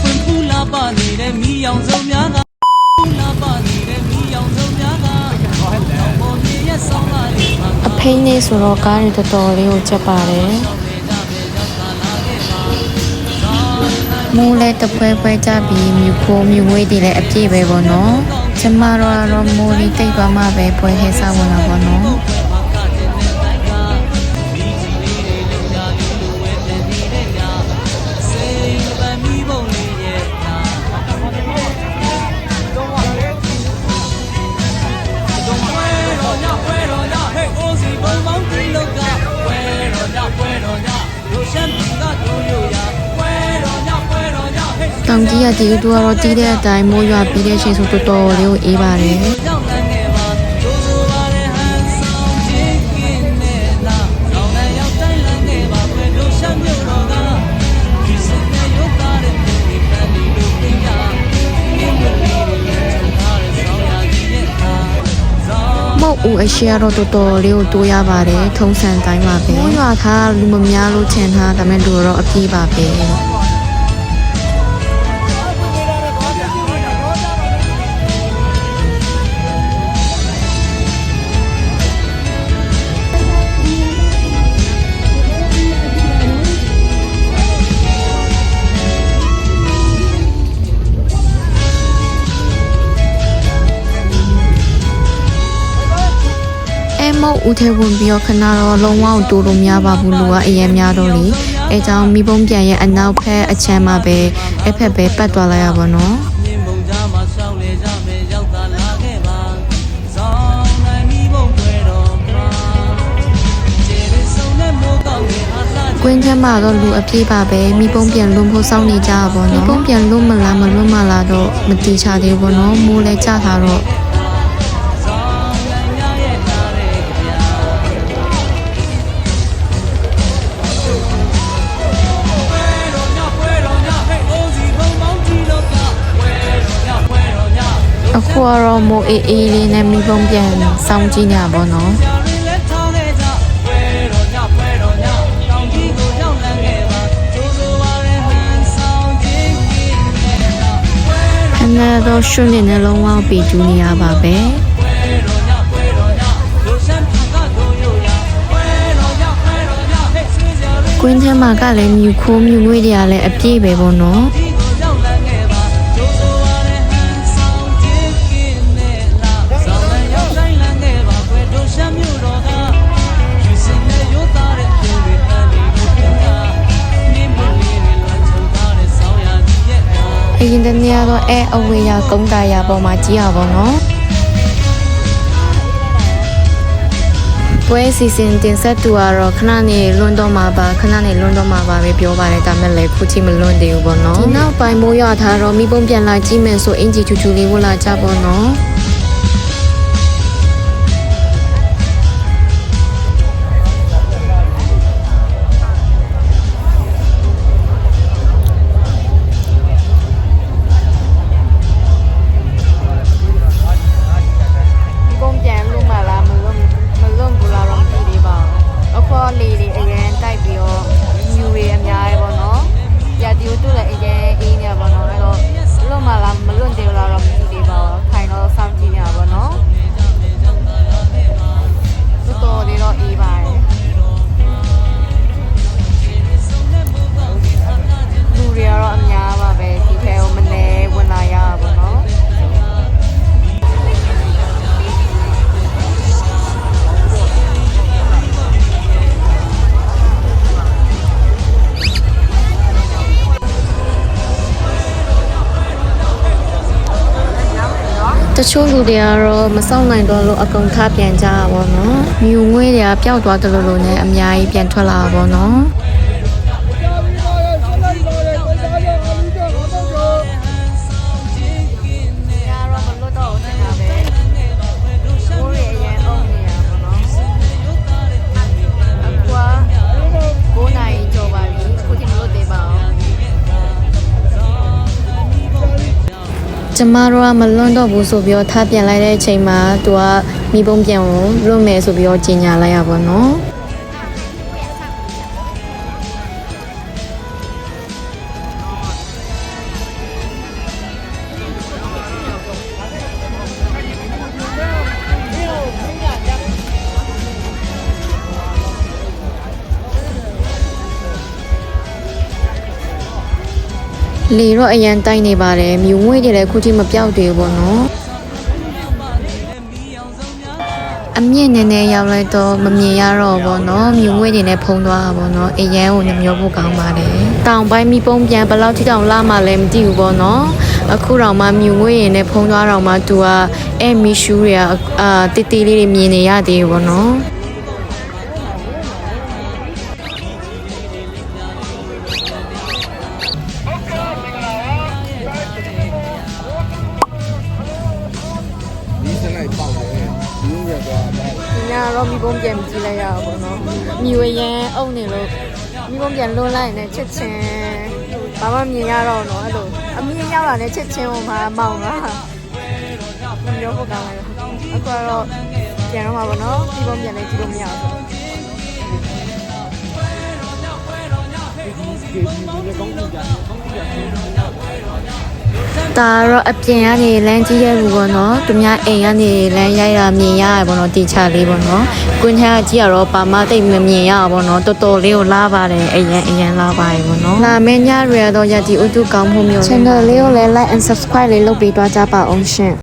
ဖွင့်ဖူးလာပါနေတဲ့မိရောင်စုံများကဖူးလာပါနေတဲ့မိရောင်စုံများကပေါ်မြေရဲ့ဆောင်းပါလေးမှာအဖိနေဆိုတော့ကားတွေတော်တော်လေးကိုချက်ပါတယ်မူးလဲတပွဲပွဲကြပြီးမြူခိုးမြူဝေးတွေလည်းအပြည့်ပဲပေါ့နော်ကျမတို့ကတော့မူးလေးတိတ်ပါမှပဲပွဲဟဲဆောက်ဝင်တာပေါ့နော် တောင်ကြီးရတီတူကတော့တီးတဲ့အတိုင်းမိုးရွာပြီးတဲ့အချိန်ဆိုတော်တော်လေးကိုအေးပါတယ် မဟုတ်ဦးအရှိကတော့တော်တော်လေးကိုတိုးရပါတယ်ထုံးစံတိုင်းပါပဲမိုးရွာထားလူမများလို့ချင်ထားဒါပေမဲ့လူတော့အပြေးပါပဲ မဟုတ်ဦးထဲဝင်ပြီးတော့ခဏတော့လုံးဝတိုးလို့မရပါဘူးလူကအရင်များတော့လေအဲကြောင့်မိဘုံပြန်ရဲ့အနောက်ဖက်အချမ်းမှာပဲအဖက်ပဲပတ်သွားလိုက်ရပါတော့မြင့်မုံကြားမှာရှောင်းလေကြမယ်ရောက်သာလာခဲ့ပါဇောင်းနိုင်မိဘုံပွဲတော်မှာခြေရဆုံနဲ့မိုးကောင်းရဲ့အလှကွင်းထဲမှာတော့လူအပြေးပါပဲမိဘုံပြန်လွန်ဖို့စောင့်နေကြပါဘောနော်မိဘုံပြန်လွန်မလားမလွန်မလားတော့မတိချသေးဘူးဘောနော်မိုးလဲကြတာတော့ အခုကတော့မိုးအေးအေးလေးနဲ့မိဘုံပြန်စောင့်ကြည့်နေပါဘောနော်ဆရာရင်လက်ထားခဲ့ကြပွဲတော်ညပွဲတော်ညတောင်ကြီးကိုရောက်လန်းခဲ့ပါကျိုးဆိုပါတဲ့ဟန်ဆောင်ခြင်းကြီးနဲ့တော့ပွဲခဏတော့ရွှွန့်နေတဲ့လုံးဝပေကျူးနေရပါပဲတော်ညပွဲတော်ညလူရှမ်းပြည်ကတို့ရိုးရပွဲတော်ညပွဲတော်ညဟဲ့ဆွေးစရာရင်ကွင်းထဲမှာကလည်းမြူခိုးမြူငွေတွေကလည်းအပြည့်ပဲပေါ့နော် အားအရင်တနေ့ကတော့အဲအဝေးရကုန်းတာရပေါ်မှာကြည့်ရပါတော့ပွဲစီစဉ်တင်ဆက်သူကတော့ခဏနေလွန်တော့မှာပါခဏနေလွန်တော့မှာပါပဲပြောပါတယ်ဒါမဲ့လည်းခုချိမလွန်သေးဘူးပေါ့နော်ဒီနောက်ပိုင်းမိုးရွာထားတော့မိပုံပြန်လာကြည့်မယ်ဆိုအင်ဂျီချူချူလေးဝလာကြပေါ့နော် တချို့လူတွေကတော့မစောင့်နိုင်တော့လို့အကုန်ထားပြန်ကြတာပေါ့နော်။မြူငွေတွေကပျောက်သွားတယ်လို့လို့နဲ့အများကြီးပြန်ထွက်လာတာပေါ့နော်။ ကျမတို့ကမလွတ်တော့ဘူးဆိုပြီးတော့ထားပြန်လိုက်တဲ့အချိန်မှာသူကမိဘုံပြန်ကိုလွတ်မယ်ဆိုပြီးတော့ကြီးညာလိုက်ရပါတော့။ လေတော့အရန်တိုက်နေပါတယ်မြူငွေတွေလည်းအခုထိမပြောက်သေးဘူးပေါ့နော်အမြင့်နည်းနည်းရောက်လိုက်တော့မမြင်ရတော့ဘောနော်မြူငွေတွေနဲ့ဖုံးသွားတာဘောနော်အရန်ကိုနှမျောဖို့ကောင်းပါတယ်တောင်ပိုင်းမိပုံးပြန်ဘယ်လောက်ထိတောင်လာမှလည်းမသိဘူးဘောနော်အခုတော့မှမြူငွေတွေနဲ့ဖုံးသွားတော့မှသူကအဲမီရှူးတွေကအာတီတီလေးတွေမြင်နေရသေးဘူးဘောနော် တော့မိဘုံပြန်ကြည့်လိုက်ရအောင်ပေါ့နော်မြူရန်အုံနေလို့မိဘုံပြန်လွန်လိုက်နဲ့ချက်ချင်းဘာမှမြင်ရတော့တော့အဲ့လိုအမြင်ရောက်လာတဲ့ချက်ချင်းဟိုမှာမောင်ကမပြောဖို့ကောင်းတယ်အခုကတော့ပြန်တော့မှာပေါ့နော်မိဘုံပြန်လည်းကြည့်လို့မရဘူးဒါ တော့အပြင်ကနေလမ်းကြီးရဲ့ဘူးပေါ့နော်သူများအိမ်ကနေလမ်းရိုက်တာမြင်ရရပေါ့နော်တီချလေးပေါ့နော်ကွင်းထဲကကြီးရတော့ပါမတိတ်မမြင်ရပါပေါ့နော်တော်တော်လေးကိုလာပါတယ်အရင်အရင်လာပါတယ်ပေါ့နော်လာမင်းညရတော့ရတီဥတုကောင်းမှုမျိုး channel လေးကိုလည်း like and subscribe လေးလုပ်ပေးသွားကြပါအောင်ရှင်